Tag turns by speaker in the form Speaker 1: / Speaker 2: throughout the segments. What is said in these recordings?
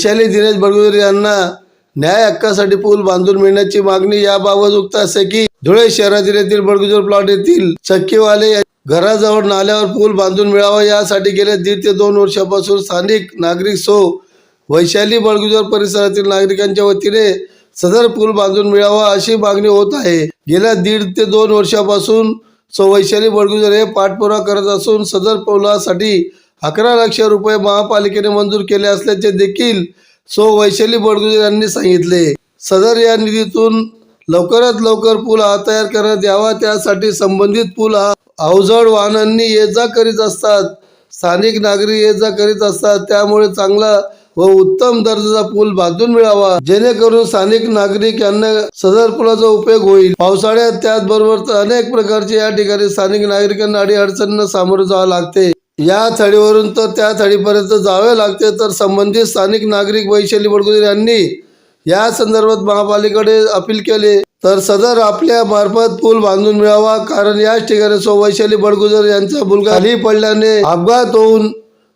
Speaker 1: वैशाली दिनेश बडगुजर यांना न्याय हक्कासाठी पूल बांधून मिळण्याची मागणी याबाबत उक्त असे की धुळे शहरातील येथील बडगुजर प्लॉट येथील चक्कीवाले घराजवळ नाल्यावर पूल बांधून मिळावा यासाठी गेल्या दीड ते दोन वर्षापासून स्थानिक नागरिक सो वैशाली बळगुजर परिसरातील नागरिकांच्या वतीने सदर पूल बांधून मिळावा अशी मागणी होत आहे. गेल्या दीड ते दोन वर्षापासून सो वैशाली बळगुजर हे पाठपुरा करत असून सदर पुलासाठी अकरा लक्ष रुपये महापालिकेने मंजूर केले असल्याचे देखील सो वैशाली बडगुजर यांनी सांगितले. सदर या निधीतून लवकरात लवकर पूल हा तयार करण्यात यावा त्यासाठी संबंधित पूल हा अवजड वाहनांनी ये जा करीत असतात स्थानिक नागरिक ये जा करीत असतात त्यामुळे चांगला व उत्तम दर्जाचा पूल बांधून मिळावा जेणेकरून स्थानिक नागरिक यांना सदर पुलाचा उपयोग होईल. पावसाळ्यात त्याचबरोबर अनेक प्रकारचे या ठिकाणी स्थानिक नागरिकांना अडी अडचणींना सामोरे जावं लागते. या थळीवरून तर त्या थडीपर्यंत जावे लागते तर संबंधित स्थानिक नागरिक वैशाली बडगुजर यांनी या संदर्भात महापालिकेकडे अपील केले. तर सदर आपल्या मार्फत पूल बांधून मिळावा कारण याच ठिकाणी सो वैशाली बडगुजर यांचा मुलगा खाली पडल्याने अपघात होऊन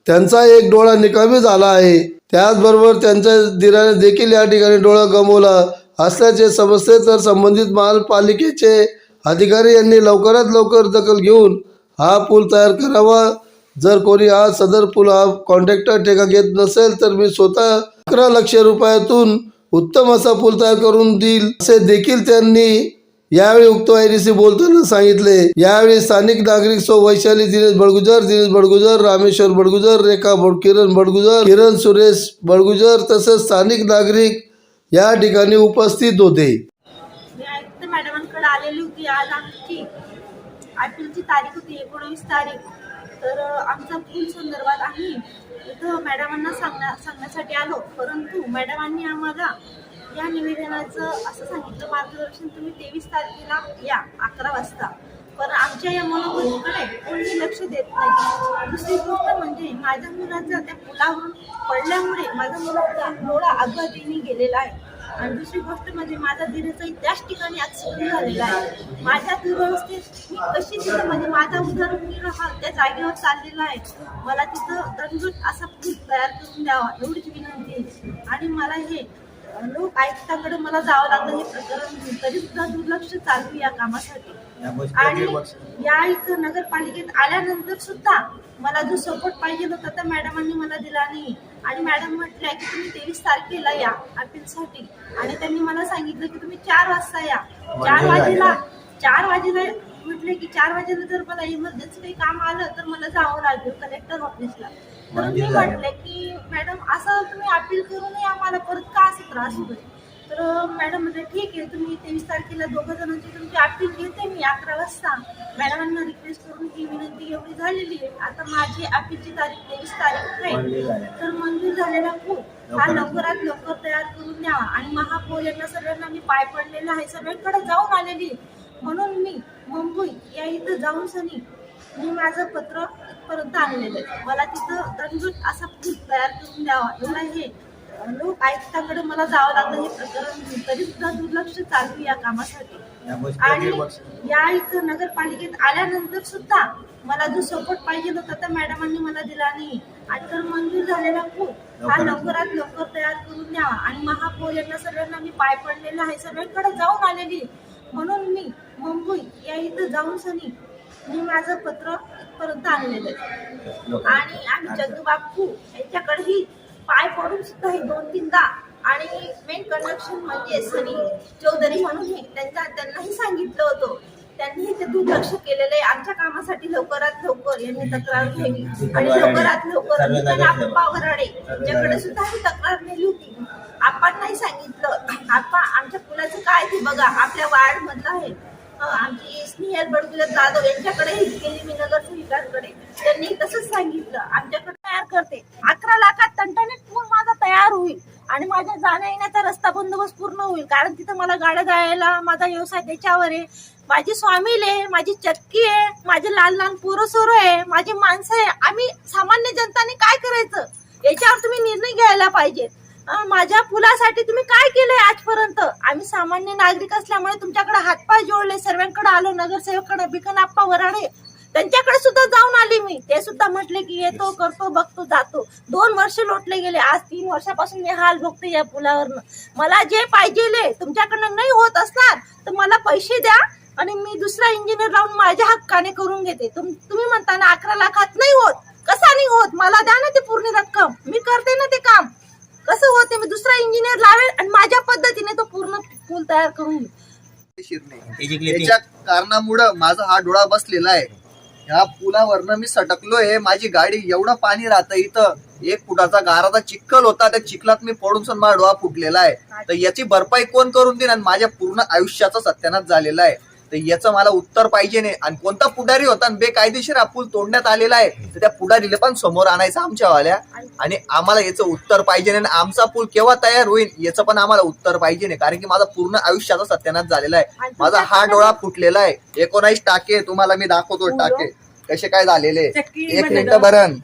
Speaker 1: त्यांचा एक डोळा निकामी झाला आहे. त्याचबरोबर त्यांच्या दिराने देखील या ठिकाणी डोळा गमावला. असल्याचे समजते तर संबंधित महापालिकेचे अधिकारी यांनी लवकरात लवकर दखल घेऊन हा पूल तयार करावा. जर कोणी आज सदर पूल हा कॉन्ट्रॅक्टर ठेका घेत नसेल तर मी स्वतः अकरा लक्ष रुपयातून उत्तम असा पूल तयार करून देईल असे देखील त्यांनी यावेळी उक्त वाहिनीशी बोलताना सांगितले. यावेळी स्थानिक नागरिक सो वैशाली दिनेश बडगुजर दिनेश बडगुजर रामेश्वर बडगुजर रेखा बड किरण बडगुजर किरण सुरेश बडगुजर तसेच स्थानिक नागरिक या ठिकाणी उपस्थित होते.
Speaker 2: मॅडमांकडे आलेली होती आज आमची. तारीख होती एकोणवीस तारीख. तर आमचा पूल संदर्भात आम्ही इथं मॅडमांना सांगण्या सांगण्यासाठी आलो. परंतु मॅडमांनी आम्हाला या निवेदनाचं असं सांगितलं मार्गदर्शन तुम्ही तेवीस तारखेला या अकरा वाजता. पण आमच्या या मनोबुद्धीकडे कोणी लक्ष देत नाही. दुसरी गोष्ट म्हणजे माझ्या मुलाचा त्या पुलावरून पडल्यामुळे माझ्या मुलाचा डोळा अपघातीने गेलेला आहे. आणि दुसरी गोष्ट म्हणजे माझा दिनेचाही त्याच ठिकाणी ऍक्सिडेंट झालेला आहे. माझ्या दुरवस्थेत मी कशी तिथं म्हणजे माझा उदरनिर्वाह हा त्या जागेवर चाललेला आहे. मला तिथं दणगट असा पूल तयार करून द्यावा एवढीच विनंती आहे. आणि मला हे लोक आयुक्ताकडे मला जावं लागलं हे प्रकरण तरी सुद्धा दुर्लक्ष चालू या कामासाठी. आणि या इथं नगरपालिकेत आल्यानंतर सुद्धा मला जो सपोर्ट पाहिजे होता त्या मॅडमांनी मला दिला नाही. आणि मॅडम म्हटल्या की तुम्ही तेवीस तारखेला या अपीलसाठी आणि त्यांनी मला सांगितलं की तुम्ही चार वाजता या. चार वाजेला चार वाजेला म्हटले की चार वाजेला जर मला इमर्जन्सी काही काम आलं तर मला जावं लागेल कलेक्टर ऑफिसला तर मी म्हटले की मॅडम असं तुम्ही अपील करूनही आम्हाला परत का असं त्रास होतोय? तर मॅडम म्हणजे ठीक आहे तुम्ही तेवीस तारखेला दोघं जणांची तुमची अपील घेते मी अकरा वाजता मॅडमांना रिक्वेस्ट करून ही विनंती एवढी झालेली आहे. आता माझी अपीलची तारीख तेवीस तारीख आहे. तर मंजूर झालेला पूल हा लवकरात लवकर तयार करून द्यावा आणि महापौर यांना सगळ्यांना मी पाय पडलेला आहे. सगळ्यांकडे जाऊन आलेली. म्हणून मी मुंबई या इथं जाऊन सनी मी माझं पत्र इथपर्यंत आणलेलं आहे. मला तिथं दणगट असा पूल तयार करून द्यावा. एवढा हे. लोक आयुक्ताकडे मला जावं लागलं हे प्रकरण तरी सुद्धा दुर्लक्ष चालू या कामासाठी. आणि या इथं नगरपालिकेत आल्यानंतर सुद्धा मला जो सपोर्ट पाहिजे होता त्या मॅडमांनी मला दिला नाही. आणि तर मंजूर झालेला पूल हा लवकरात लवकर तयार करून द्यावा. आणि महापौर यांना सगळ्यांना मी पाय पडलेला आहे. सगळ्यांकडे जाऊन आलेली. म्हणून मी मुंबई या इथं जाऊन सनी मी माझं पत्र इथपर्यंत आणलेलं आहे. आणि आम्ही जग्गू बापू यांच्याकडेही पाय पडून सुद्धा हे दोन तीनदा आणि मेन कंडक्शन म्हणजे सनी चौधरी म्हणून हे त्यांच्या त्यांनाही सांगितलं होतं. त्यांनी ते दुर्लक्ष केलेलं आहे. आमच्या कामासाठी लवकरात लवकर यांनी तक्रार घ्यावी आणि लवकरात लवकर नितीन आप्पा वराडे यांच्याकडे सुद्धा ही तक्रार नेली होती आपण नाही सांगितलं. आपा आमच्या पुलाचं काय ते बघा. आपल्या वार्ड मधलं आहे. हो, आमची स्नेहल बडकुले जाधव यांच्याकडे गेली मी नगरसेविकांकडे त्यांनी तसंच सांगितलं आमच्याकडे तयार करते. अकरा लाखात टणटणीत पूल माझा तयार होईल आणि माझ्या जाण्या येण्याचा रस्ता बंदोबस्त पूर्ण होईल. कारण तिथं मला गाड्या जायला माझा व्यवसाय त्याच्यावर आहे. माझी स्वामील आहे माझी चक्की आहे माझे लहान लहान पोरं सोरं आहे माझी माणसं आहे. आम्ही सामान्य जनताने काय करायचं? याच्यावर तुम्ही निर्णय घ्यायला पाहिजे. माझ्या पुलासाठी तुम्ही काय केलंय आजपर्यंत? आम्ही सामान्य नागरिक असल्यामुळे तुमच्याकडे हातपाय जोडले सर्वांकडे आलो नगरसेवकडे बिकन आप्पा वराडे. त्यांच्याकडे सुद्धा जाऊन आली मी. ते सुद्धा म्हटले की येतो करतो बघतो जातो. दोन वर्ष लोटले गेले. आज तीन वर्षापासून मी हाल भोगते या पुलावरनं मला जे पाहिजे तुमच्याकडनं नाही होत असणार तर मला पैसे द्या आणि मी दुसरा इंजिनियर लावून माझ्या हक्काने करून घेते. तुम तुम्ही म्हणता ना अकरा लाखात नाही होत. कसा नाही होत? मला द्या ना ते पूर्ण रक्कम. मी करते ना ते काम. कसं होते? मी दुसरा इंजिनियर लावेल आणि माझ्या पद्धतीने तो पूर्ण पूल तयार करून घेईल.
Speaker 3: शिरणे याच्या कारणामुळं माझा हा डोळा बसलेला आहे. ह्या पुलावरनं मी सटकलोय. माझी गाडी एवढं पाणी राहतं इथं. एक फुटाचा गाराचा चिखल होता. त्या चिखलात मी पडून सण माझा डोळा फुटलेला आहे. तर याची भरपाई कोण करून देईन? आणि माझ्या पूर्ण आयुष्याचा सत्यानाश झालेला आहे. तर याचं मला उत्तर पाहिजे नाही. आणि कोणता पुढारी होता आणि बेकायदेशीर हा पूल तोडण्यात आलेला आहे तर त्या पुढारीला पण समोर आणायचं आमच्यावाल्या. आणि आम्हाला याचं उत्तर पाहिजे नाही. आणि आमचा पूल केव्हा तयार होईल याचं पण आम्हाला उत्तर पाहिजे नाही. कारण की माझा पूर्ण आयुष्याचा सत्यानाश झालेला आहे. माझा हा डोळा फुटलेला आहे. एकोणावीस टाके तुम्हाला मी दाखवतो टाके. कसे काय झालेले? एक मिनिट भरण.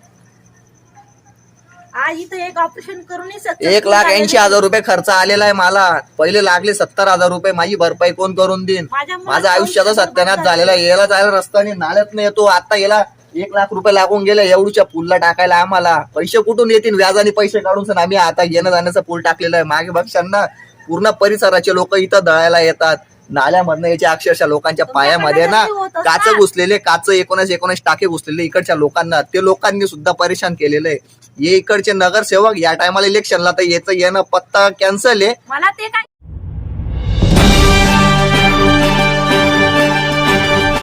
Speaker 2: आज इथं एक ऑपरेशन करून
Speaker 3: एक लाख ऐंशी हजार रुपये खर्च आलेला आहे मला. पहिले लागले सत्तर हजार रुपये. माझी भरपाई कोण करून देईन? माझा आयुष्याचा सत्यानाश झालेला. याला जायला रस्त्याने नाल्यात नाही येतो. आता याला एक लाख रुपये लागून गेले एवढूच्या पुलला टाकायला आम्हाला. पैसे कुठून येतील? व्याजाने पैसे काढून सण आम्ही आता येणं जाण्याचा पूल टाकलेला आहे. मागे बघशांना पूर्ण परिसराचे लोक इथं दळायला येतात. नाल्यामधनं याचे अक्षरशः लोकांच्या पायामध्ये ना काच. घुसलेले काच एकोणीस एकोणीस टाके घुसलेले इकडच्या लोकांना. ते लोकांनी सुद्धा परेशान केलेलं आहे हे इकडचे नगरसेवक या टायमाला इलेक्शनला तर याचं येणं पत्ता कॅन्सल आहे.
Speaker 2: मला ते काय